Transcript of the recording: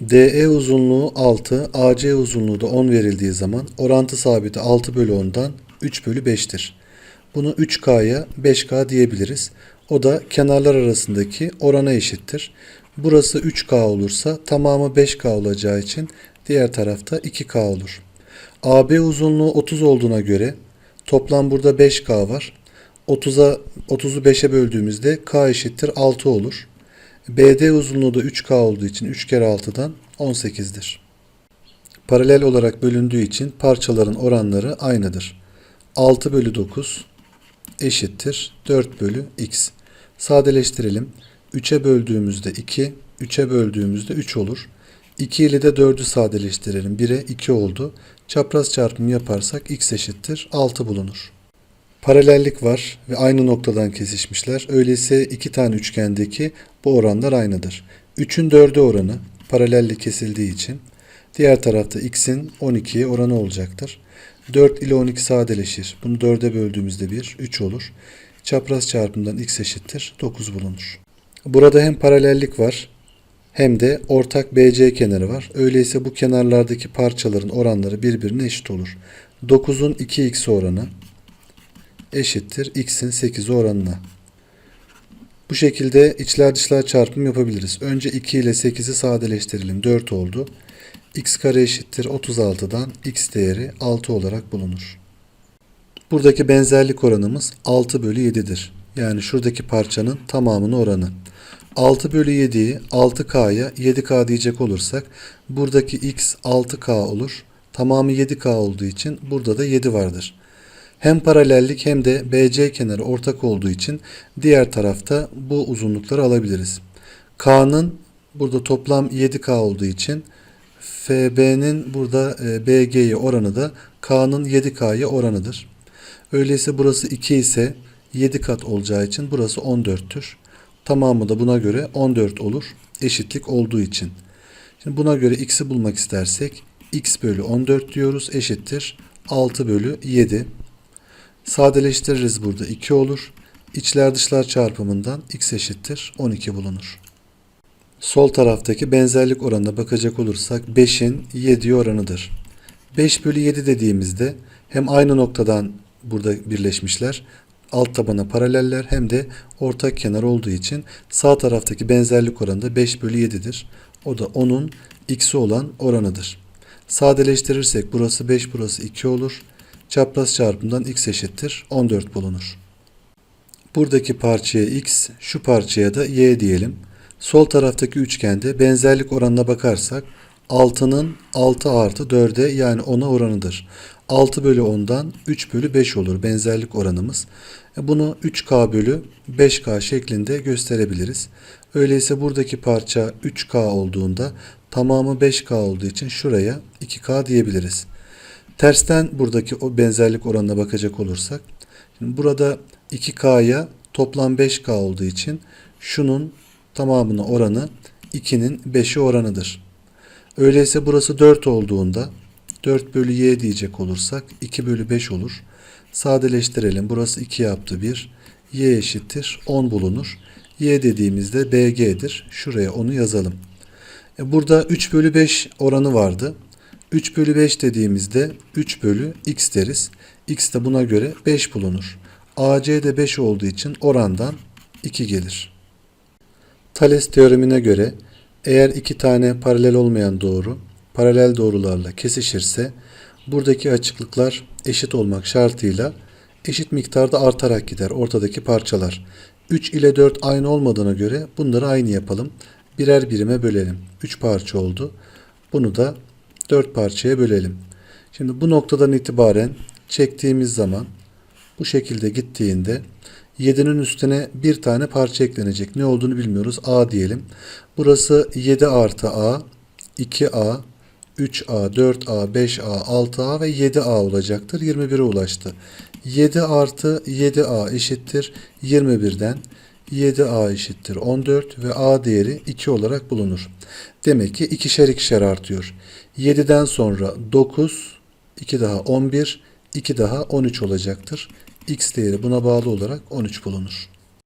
DE uzunluğu 6, AC uzunluğu da 10 verildiği zaman orantı sabiti 6 bölü 10'dan 3 bölü 5'tir. Bunu 3K'ya 5K diyebiliriz. O da kenarlar arasındaki orana eşittir. Burası 3K olursa tamamı 5K olacağı için diğer tarafta 2K olur. AB uzunluğu 30 olduğuna göre toplam burada 5K var. 30'a 30'u 5'e böldüğümüzde K eşittir 6 olur. BD uzunluğu da 3K olduğu için 3 kere 6'dan 18'dir. Paralel olarak bölündüğü için parçaların oranları aynıdır. 6 bölü 9 eşittir 4 bölü x. Sadeleştirelim. 3'e böldüğümüzde 2, 3'e böldüğümüzde 3 olur. 2 ile de 4'ü sadeleştirelim. 1'e 2 oldu. Çapraz çarpımı yaparsak x eşittir 6 bulunur. Paralellik var ve aynı noktadan kesişmişler. Öyleyse iki tane üçgendeki bu oranlar aynıdır. 3'ün 4'e oranı paralellik kesildiği için diğer tarafta x'in 12'ye oranı olacaktır. 4 ile 12 sadeleşir. Bunu 4'e böldüğümüzde 1, 3 olur. Çapraz çarpımından x eşittir 9 bulunur. Burada hem paralellik var hem de ortak BC kenarı var. Öyleyse bu kenarlardaki parçaların oranları birbirine eşit olur. 9'un 2x oranı eşittir x'in 8 oranına. Bu şekilde içler dışlar çarpım yapabiliriz. Önce 2 ile 8'i sadeleştirelim. 4 oldu. x kare eşittir 36'dan x değeri 6 olarak bulunur. Buradaki benzerlik oranımız 6 bölü 7'dir. Yani şuradaki parçanın tamamının oranı. 6 bölü 7'yi 6K'ya 7K diyecek olursak buradaki x 6K olur. Tamamı 7K olduğu için burada da 7 vardır. Hem paralellik hem de BC kenarı ortak olduğu için diğer tarafta bu uzunlukları alabiliriz. K'nın burada toplam 7K olduğu için FB'nin burada e, BG'ye oranı da K'nın 7K'ya oranıdır. Öyleyse burası 2 ise 7 kat olacağı için burası 14'tür. Tamamı da buna göre 14 olur. Eşitlik olduğu için. Şimdi buna göre x'i bulmak istersek x bölü 14 diyoruz eşittir 6 bölü 7. Sadeleştiririz burada 2 olur. İçler dışlar çarpımından x eşittir 12 bulunur. Sol taraftaki benzerlik oranına bakacak olursak 5'in 7'ye oranıdır. 5 bölü 7 dediğimizde hem aynı noktadan burada birleşmişler alt tabana paraleller hem de ortak kenar olduğu için sağ taraftaki benzerlik oranı da 5 bölü 7'dir. O da 10'un x'i olan oranıdır. Sadeleştirirsek burası 5 burası 2 olur. Çapraz çarpımdan x eşittir 14 bulunur. Buradaki parçaya x, şu parçaya da y diyelim. Sol taraftaki üçgende benzerlik oranına bakarsak 6'nın 6 artı 4'e yani 10'a oranıdır. 6 bölü 10'dan 3 bölü 5 olur benzerlik oranımız. E, Bunu 3K bölü 5K şeklinde gösterebiliriz. Öyleyse buradaki parça 3K olduğunda tamamı 5K olduğu için şuraya 2K diyebiliriz. Tersten buradaki o benzerlik oranına bakacak olursak şimdi burada 2K'ya toplam 5K olduğu için şunun tamamına oranı 2'nin 5'i oranıdır. Öyleyse burası 4 olduğunda 4 bölü y diyecek olursak 2 bölü 5 olur. Sadeleştirelim. Burası 2 yaptı 1. y eşittir 10 bulunur. y dediğimizde bg'dir. Şuraya onu yazalım. E burada 3 bölü 5 oranı vardı. 3 bölü 5 dediğimizde 3 bölü x deriz. x de buna göre 5 bulunur. AC de 5 olduğu için orandan 2 gelir. Thales teoremine göre eğer iki tane paralel olmayan doğru paralel doğrularla kesişirse buradaki açıklıklar eşit olmak şartıyla eşit miktarda artarak gider ortadaki parçalar. 3 ile 4 aynı olmadığına göre bunları aynı yapalım. Birer birime bölelim. 3 parça oldu. Bunu da 4 parçaya bölelim. Şimdi bu noktadan itibaren çektiğimiz zaman bu şekilde gittiğinde 7'nin üstüne bir tane parça eklenecek. Ne olduğunu bilmiyoruz. A diyelim. Burası 7 artı A, 2A, 3A, 4A, 5A, 6A ve 7A olacaktır. 21'e ulaştı. 7 artı 7A eşittir 21'den 7A eşittir 14 ve A değeri 2 olarak bulunur. Demek ki ikişer ikişer artıyor. 7'den sonra 9, 2 daha 11, 2 daha 13 olacaktır. X değeri buna bağlı olarak 13 bulunur.